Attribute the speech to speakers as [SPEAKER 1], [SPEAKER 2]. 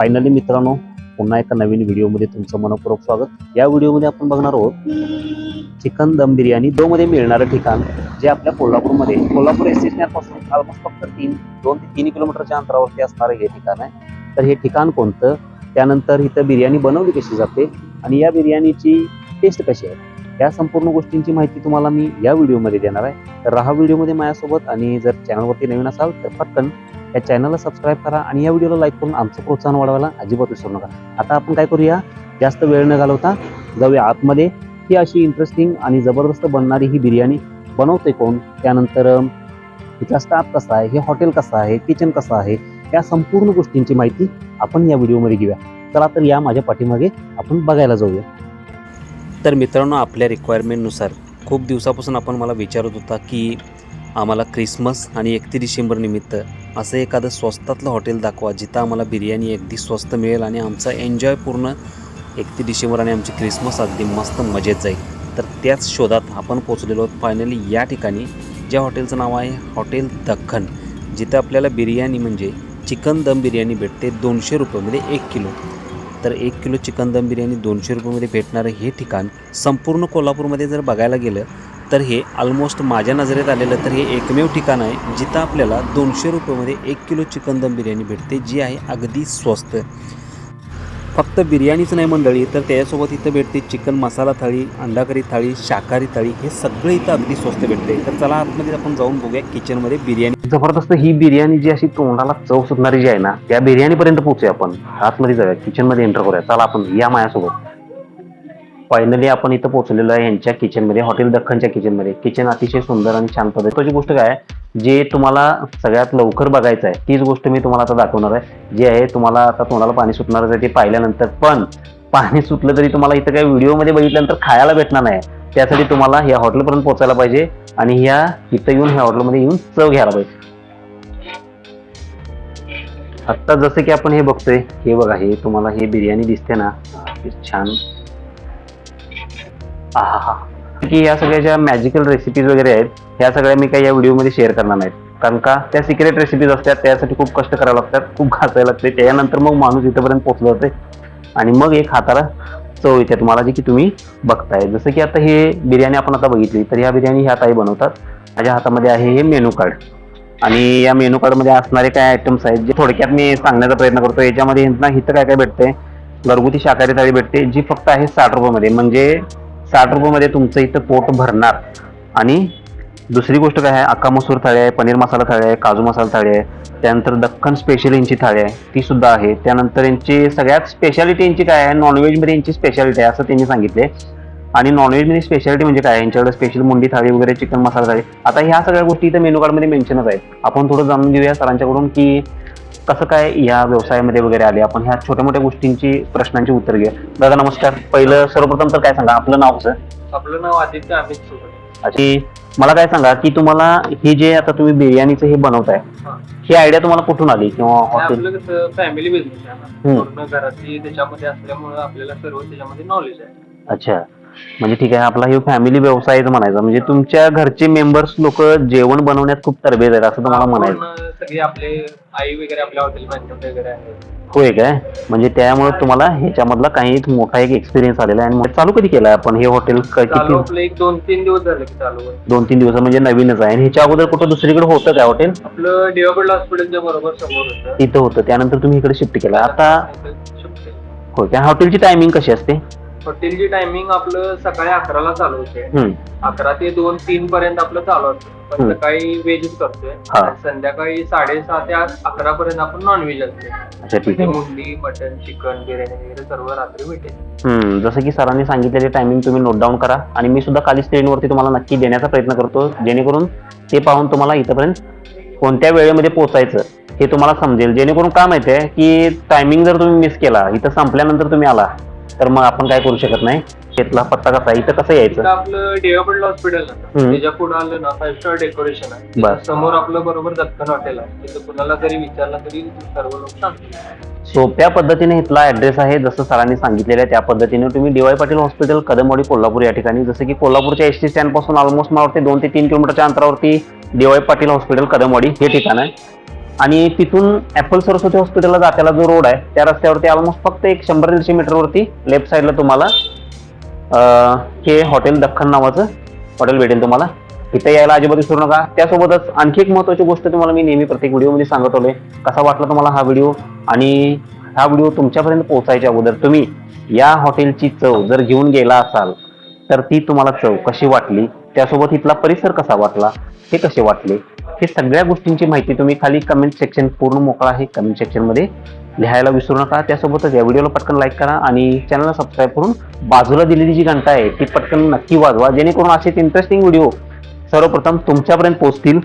[SPEAKER 1] Finally मित्रांनो पुन्हा एका नवीन व्हिडिओमध्ये तुमचं मनपूर्वक स्वागत. या व्हिडिओमध्ये आपण बघणार आहोत चिकन दम बिर्याणी दो मध्ये मिळणारं ठिकाण जे आपल्या कोल्हापूरमध्ये कोल्हापूर एस ऑलमोस्ट फक्त तीन दोन ते तीन किलोमीटरच्या अंतरावरती असणारं हे ठिकाण आहे. तर हे ठिकाण कोणतं? त्यानंतर इथं बिर्याणी बनवली कशी जाते? आणि या बिर्याणीची टेस्ट कशी आहे? या संपूर्ण गोष्टींची माहिती तुम्हाला मी या व्हिडिओमध्ये देणार आहे. तर हा व्हिडिओमध्ये माझ्यासोबत आणि जर चॅनलवरती नवीन असाल तर पटकन या चॅनलला सबस्क्राईब करा आणि या व्हिडिओला लाईक करून आमचं प्रोत्साहन वाढवायला अजिबात विसरू नका. आता आपण काय करूया? जास्त वेळ न घालवता जाऊया आतमध्ये. ही अशी इंटरेस्टिंग आणि जबरदस्त बनणारी ही बिर्याणी बनवते कोण? त्यानंतर तिचा स्टाफ कसा आहे? हे हॉटेल कसं आहे? किचन कसं आहे? या संपूर्ण गोष्टींची माहिती आपण या व्हिडिओमध्ये घेऊया. चला तर या माझ्या पाठीमागे आपण बघायला जाऊया. तर मित्रांनो आपल्या रिक्वायरमेंटनुसार खूप दिवसापासून आपण मला विचारत होता की आम्हाला क्रिसमस आणि एकतीस डिसेंबरनिमित्त असं एखादं स्वस्तातलं हॉटेल दाखवा जिथं आम्हाला बिर्याणी अगदी स्वस्त मिळेल आणि आमचा एन्जॉय पूर्ण एकतीस डिसेंबर आणि आमची क्रिसमस अगदी मस्त मजेत जाईल. तर त्याच शोधात आपण पोचलेलो आहोत फायनली या ठिकाणी ज्या हॉटेलचं नाव आहे हॉटेल दख्खन जिथं आपल्याला बिर्याणी म्हणजे चिकन दम बिर्याणी भेटते दोनशे रुपयामध्ये एक किलो. तर एक किलो चिकन दम बिर्याणी दोनशे रुपयामध्ये भेटणारं हे ठिकाण संपूर्ण कोल्हापूरमध्ये जर बघायला गेलं तर हे ऑलमोस्ट माझ्या नजरेत आलेलं तर हे एकमेव ठिकाण आहे जिथं आपल्याला दोनशे रुपयामध्ये एक किलो चिकन दम बिर्याणी भेटते जी आहे अगदी स्वस्त. फक्त बिर्याणीच नाही मंडळी तर त्याच्यासोबत इथं भेटते चिकन मसाला थाळी अंडाकरी थाळी शाकाहारी थाळी हे सगळं इथं अगदी स्वस्त भेटते. तर चला आतमध्ये आपण जाऊन बघूया किचनमध्ये बिर्याणी. जबरदस्त ही बिर्याणी जी अशी तोंडाला चव सुटणारी जी आहे ना त्या बिर्याणीपर्यंत पोहोचूया आपण. आतमध्ये जाऊया किचनमध्ये एंटर करूया. चला आपण या माझ्यासोबत फायनली आपण इथं पोहोचलेलो आहे यांच्या किचनमध्ये हॉटेल दख्खनच्या किचनमध्ये किचन अतिशय सुंदर आणि छान पद्धतीची गोष्ट काय जे तुम्हाला सगळ्यात लवकर बघायचं आहे तीच गोष्ट मी तुम्हाला आता दाखवणार आहे. जे आहे तुम्हाला आता तोंडाला पाणी सुटणारच आहे ते पाहिल्यानंतर. पण पाणी सुटलं तरी तुम्हाला इथं काही व्हिडिओमध्ये बघितल्यानंतर खायला भेटणार नाही. त्यासाठी तुम्हाला या हॉटेलपर्यंत पोहोचायला पाहिजे आणि ह्या इथं येऊन ह्या हॉटेलमध्ये येऊन चव घ्यायला पाहिजे. आत्ता जसं की आपण हे बघतोय हे बघा हे तुम्हाला हे बिर्याणी दिसते ना. छान. हा हा की या सगळ्या ज्या मॅजिकल रेसिपीज वगैरे आहेत ह्या सगळ्या मी काही या व्हिडिओमध्ये शेअर करणार नाहीत. कारण का त्या सिक्रेट रेसिपीज असतात त्यासाठी खूप कष्ट करावे लागतात खूप घासायला लागते. त्याच्यानंतर मग माणूस इथंपर्यंत पोहोचला जाते. आणि मग एक हाताला चव येते तुम्हाला जी की तुम्ही बघताय. जसं की आता हे बिर्याणी आपण आता बघितली तर ह्या बिर्याणी ह्या ताई बनवतात. माझ्या हातामध्ये आहे हे मेनू कार्ड आणि या मेनू कार्डमध्ये असणारे काय आयटम्स आहेत जे थोडक्यात मी सांगण्याचा प्रयत्न करतो याच्यामध्ये ना इथं काय काय भेटते घरगुती शाकाहारी थाळी भेटते जी फक्त आहे साठ रुपयामध्ये. म्हणजे साठ रुपयामध्ये तुमचं इथं पोट भरणार. आणि दुसरी गोष्ट काय आहे अक्का मसूर थाळी आहे पनीर मसाला थाळी आहे काजू मसाला थाळी आहे त्यानंतर दख्खन स्पेशल यांची थाळी आहे ती सुद्धा आहे. त्यानंतर यांची सगळ्यात स्पेशालिटी यांची काय आहे नॉनव्हेजमध्ये यांची स्पेशालिटी आहे असं त्यांनी सांगितले. आणि नॉनव्हेजमध्ये स्पेशालिटी म्हणजे काय यांच्याकडे स्पेशल मुंडी थाळी वगैरे चिकन मसाला थाळी. आता ह्या सगळ्या गोष्टी इथं मेनू कार्डमध्ये मेन्शनच आहेत. आपण थोडं जाणून घेऊया सरांच्याकडून की कसं काय या व्यवसायामध्ये वगैरे आले? आपण ह्या छोट्या मोठ्या गोष्टींची प्रश्नांची उत्तर घेऊया. दादा नमस्कार. पहिलं सर्वप्रथम तर काय सांगा? आपलं नाव कसं?
[SPEAKER 2] आपलं नाव आदित्य अमित
[SPEAKER 1] आणि मला काय सांगा की तुम्हाला हे जे आता तुम्ही बिर्याणीचं हे बनवताय
[SPEAKER 2] हा.
[SPEAKER 1] ही आयडिया तुम्हाला कुठून आली किंवा हॉटेल
[SPEAKER 2] फॅमिली बिझनेस आहे घरातली त्याच्यामध्ये असल्यामुळे आपल्याला सर्व त्याच्यामध्ये नॉलेज आहे.
[SPEAKER 1] अच्छा. म्हणजे ठीक आहे आपला हे फॅमिली व्यवसायच म्हणायचा. म्हणजे तुमच्या घरचे मेंबर्स लोक जेवण बनवण्यात खूप तरबेज आहेत असं तुम्हाला म्हणायचं.
[SPEAKER 2] पूर्ण सगळे आपले आई वगैरे आपल्या हॉटेल मॅनेजमेंट वगैरे आहे
[SPEAKER 1] होय काय? म्हणजे त्यामुळे तुम्हाला ह्याच्यामधला काही एक मोठा एक एक्सपिरियन्स आलेला आहे. आणि मग चालू कधी केलाय आपण हे हॉटेल
[SPEAKER 2] चालू
[SPEAKER 1] किती?
[SPEAKER 2] आपलं एक दोन तीन दिवस झाले की चालू. आहे
[SPEAKER 1] दोन तीन दिवस म्हणजे नवीनच आहे. आणि ह्याच्या अगोदर कुठं दुसरीकडे होतं काय हॉटेल
[SPEAKER 2] आपलं डिओबर्ड हॉस्पिटलच्या बरोबर समोर होतं.
[SPEAKER 1] इथं होतं. त्यानंतर तुम्ही इकडे शिफ्ट केला. आता
[SPEAKER 2] केलं.
[SPEAKER 1] होय काय? हॉटेलची टायमिंग कशी असते?
[SPEAKER 2] हॉटेलची टायमिंग आपलं सकाळी अकराला चालू होते. अकरा ते दोन तीन पर्यंत आपलं चालू असतं. पण. सकाळी व्हेजच करतोय.
[SPEAKER 1] हा.
[SPEAKER 2] आणि संध्याकाळी साडेसहा ते अकरा पर्यंत आपण नॉनव्हेज असते
[SPEAKER 1] अच्छा ठीक आहे.
[SPEAKER 2] मुंडी मटन चिकन बिर्याणी वगैरे सर्व रात्री भेटेल.
[SPEAKER 1] हम्म, जसं की सरांनी सांगितलेले टायमिंग तुम्ही नोट डाऊन करा. आणि मी सुद्धा खाली स्क्रीनवरती तुम्हाला नक्की देण्याचा प्रयत्न करतो. जेणेकरून ते पाहून तुम्हाला इथंपर्यंत कोणत्या वेळेमध्ये पोहोचायचं हे तुम्हाला समजेल. जेणेकरून काय माहिती आहे की टायमिंग जर तुम्ही मिस केला इथं संपल्यानंतर तुम्ही आला. तर मग आपण काय करू शकत नाही? शेतला पत्ता कसा इथं कसं यायचं?
[SPEAKER 2] आपलं डेव्हलपमेंट हॉस्पिटल
[SPEAKER 1] हम्म.
[SPEAKER 2] त्याच्या पुढे आलं ना फाईव्ह स्टार डेकोरेशन आहे. त्याच्यासमोर आपलं बरोबर दत्तन हॉटेल आहे. तिथं कुणाला जरी विचारलं तरी सर्व लोक
[SPEAKER 1] सोप्या पद्धतीने इथला ऍड्रेस आहे जसं सरांनी सांगितलेलं आहे त्या पद्धतीने तुम्ही D Y Patil hospital Kadamwadi Kolhapur या ठिकाणी जसं की कोल्हापूरच्या एस टी स्टँडपासून ऑलमोस्ट मला वाटते दोन ते तीन किलोमीटरच्या अंतरावरती D Y Patil hospital Kadamwadi हे ठिकाण आहे. आणि तिथून ऍपल सरस्वती हॉस्पिटलला जात्याला जो रोड आहे त्या रस्त्यावरती ऑलमोस्ट फक्त एक शंभर दीडशे मीटरवरती लेफ्ट साईडला तुम्हाला हे हॉटेल दख्खन नावाचं हॉटेल भेटेल तुम्हाला. इथे यायला अजिबात विसरू नका. त्यासोबतच आणखी एक महत्वाची गोष्ट तुम्हाला मी नेहमी प्रत्येक व्हिडिओमध्ये सांगत आलोय कसा वाटला तुम्हाला हा व्हिडिओ? आणि हा व्हिडिओ तुमच्यापर्यंत पोहोचायच्या अगोदर तुम्ही या हॉटेलची चव जर घेऊन गेला असाल तर ती तुम्हाला चव कशी वाटली? त्यासोबत इथला परिसर कसा वाटला? हे कसे वाटले? हे सगळ्या गोष्टींची माहिती तुम्ही खाली कमेंट सेक्शन पूर्ण मोकळा आहे. कमेंट सेक्शनमध्ये लिहायला विसरू नका. त्यासोबतच या व्हिडिओला पटकन लाईक करा आणि चॅनलला सबस्क्राईब करून बाजूला दिलेली जी घंटा आहे ती पटकन नक्की वाजवा. जेणेकरून असेच इंटरेस्टिंग व्हिडिओ सर्वप्रथम तुमच्यापर्यंत पोहोचतील.